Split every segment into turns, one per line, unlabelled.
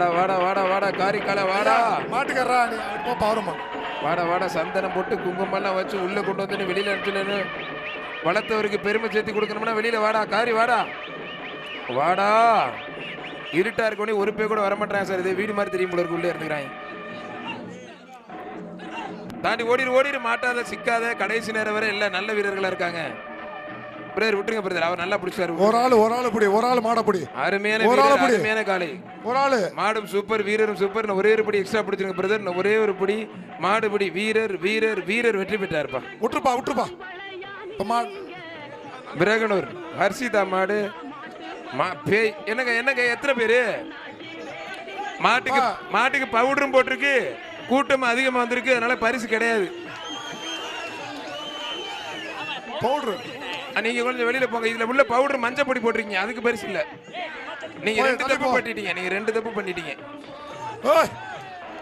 வாடா வாடா வாடா வாடா காரிக்கால வாடா.
மாட்டுக்காரரா நீ. போ பாருமா
வாடா வாடா சந்தனம் போட்டு குங்குமம்லாம் வச்சு உள்ள கொண்டு வந்து வெளியில அனுப்பிச்சுன்னு வளர்த்தவருக்கு பெருமை சேர்த்து கொடுக்கணும்னா வெளியில வாடா காரி வாடா. வாடா. இருட்டா இருக்கவனே ஒரு பேர் கூட வரமாட்டான் சார். இது வீடு மாதிரி தெரியும் போல இருக்கு உள்ளே இருந்துக்கிறாங்க தாண்டி ஓடிரு ஓடிரு மாட்டாத சிக்காத கடைசி நேரம் வரை எல்லாம் நல்ல வீரர்களா இருக்காங்க. பிரதர் விட்டுருங்க பிரதர். அவர் நல்லா பிடிச்சாரு
ஒரு ஆள் ஒரு ஆள் பிடி ஒரு ஆள் மாட பிடி.
அருமையான
ஒரு ஆளை பிடி.
அருமையான காலை
ஒரு ஆளு.
மாடும் சூப்பர் வீரரும் சூப்பர். ஒரே ஒரு படி எக்ஸ்ட்ரா பிடிச்சிருங்க பிரதர். ஒரே ஒரு படி. மாடுபடி வீரர் வீரர் வீரர் வெற்றி பெற்றாருப்பா.
விட்டுருப்பா விட்டுருப்பா.
பிரகனூர் ஹர்ஷிதா மாடு. மா பேய். என்னங்க என்னங்க எத்தனை பேரு? மாட்டுக்கு. மாட்டுக்கு பவுடரும் போட்டிருக்கு. கூட்டம் அதிகமா வந்திருக்கு. அதனால பரிசு கிடையாது.
பவுடரு
நீங்க கொஞ்சம் வெளியில போங்க. இதுல உள்ள பவுடர் மஞ்சள் பொடி போட்டிருக்கீங்க. அதுக்கு பரிசு இல்ல. நீங்க ரெண்டு தப்பு. பண்ணிட்டீங்க. நீங்க ரெண்டு தப்பு பண்ணிட்டீங்க.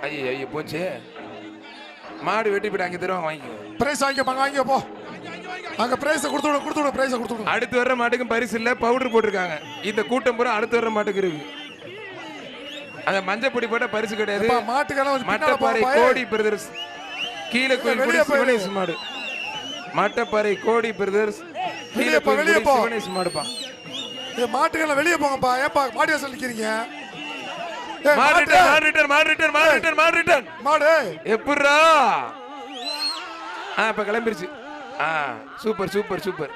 ஐயோ ஐயோ போச்சு. மாடு வெட்டி போயிட்டு அங்க தருவாங்க வாங்கிக்கோ.
பிரைஸ் வாங்கிக்கோ வாங்கிக்கோ போ. அங்க பிரைஸ் கொடுத்து விடு கொடுத்து விடு பிரைஸ் கொடுத்து விடு.
அடுத்து வர்ற மாட்டுக்கும் பரிசு இல்ல பவுடர் போட்டிருக்காங்க. இந்த கூட்டம் பூரா அடுத்து வர்ற மாட்டுக்கு இருக்கு. அந்த மஞ்சள் பொடி போட்ட பரிசு கிடையாது.
மாட்டுக்கெல்லாம்
மட்டப்பாறை. கோடி பிரதர்ஸ். கீழே கோயில் மாடு. மட்டப்பாறை கோடி பிரதர்ஸ்.
வெளியே போ, வெளியே போ.
சிவனேஸ் மாடுப்பா.
ஏய் மாட்டுக்கெல்லாம் வெளியே போங்கப்பா ஏப்பா மாடி வாசல் நிக்கிறீங்க
மாடு எப்பட்றா? ஆ இப்ப கிளம்பிருச்சு. ஆ சூப்பர் சூப்பர் சூப்பர்.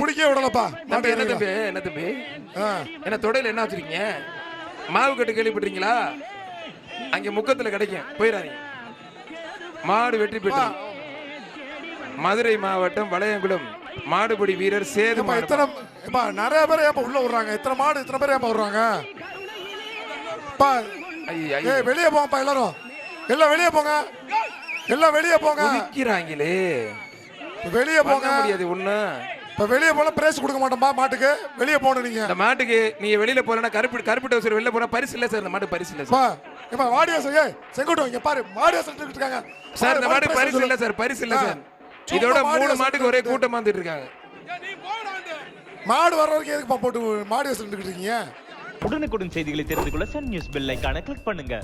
பிடிக்கவே விடலப்பா.
தம்பி என்ன தம்பி என்ன தம்பி? என்ன தொடையில என்ன வச்சிருக்கீங்க? மாவு கட்டு கேள்விப்பட்டீங்களா அங்க முக்கத்துல கிடைக்கும். போயிடாதீங்க. மாடு வெற்றி பெற்று மதுரை மாவட்டம் வளையங்குளம். மாடுபிடி வீரர் சேது
எத்தனை நிறைய பேர் ஏப்பா உள்ள விடுறாங்க எத்தனை மாடு எத்தனை பேர் ஏப்பா விடுறாங்க வெளியே போங்கப்பா எல்லாரும். எல்லாம் வெளியே போங்க. எல்லாம் வெளியே போங்க.
குதிக்கிறாங்களே.
வெளியே போங்க.
முடியாது ஒண்ணு.
இப்ப வெளியே போனா பிரைஸ் கொடுக்க மாட்டோம்பா மாட்டுக்கு. வெளியே போகணும் நீங்க.
இந்த மாட்டுக்கு நீங்க வெளியில போறேன்னா கருப்பு கருப்பு டவுசர் வெளில போனா பரிசு இல்ல சார் இந்த மாட்டு பரிசு இல்ல சார்.
பா ஏப்பா வாடியாசம் ஏய் செங்கோட்டம் இங்க பாரு வாடியாசம் இருக்காங்க.
சார் இந்த மாட்டு பரிசு. இல்ல சார் பரிசு இல்ல. சார். இதோட மூணு மாட்டுக்கு ஒரே. கூட்டமா வந்துட்டு இருக்காங்க.
மாடு வர வரைக்கும் எதுக்குப்பா போட்டு மாடி வாசல் இருக்கீங்க?
உடனுக்குடன் செய்திகளை தெரிந்து கொள்ள சன் நியூஸ் பெல் ஐகானை கிளிக் பண்ணுங்க.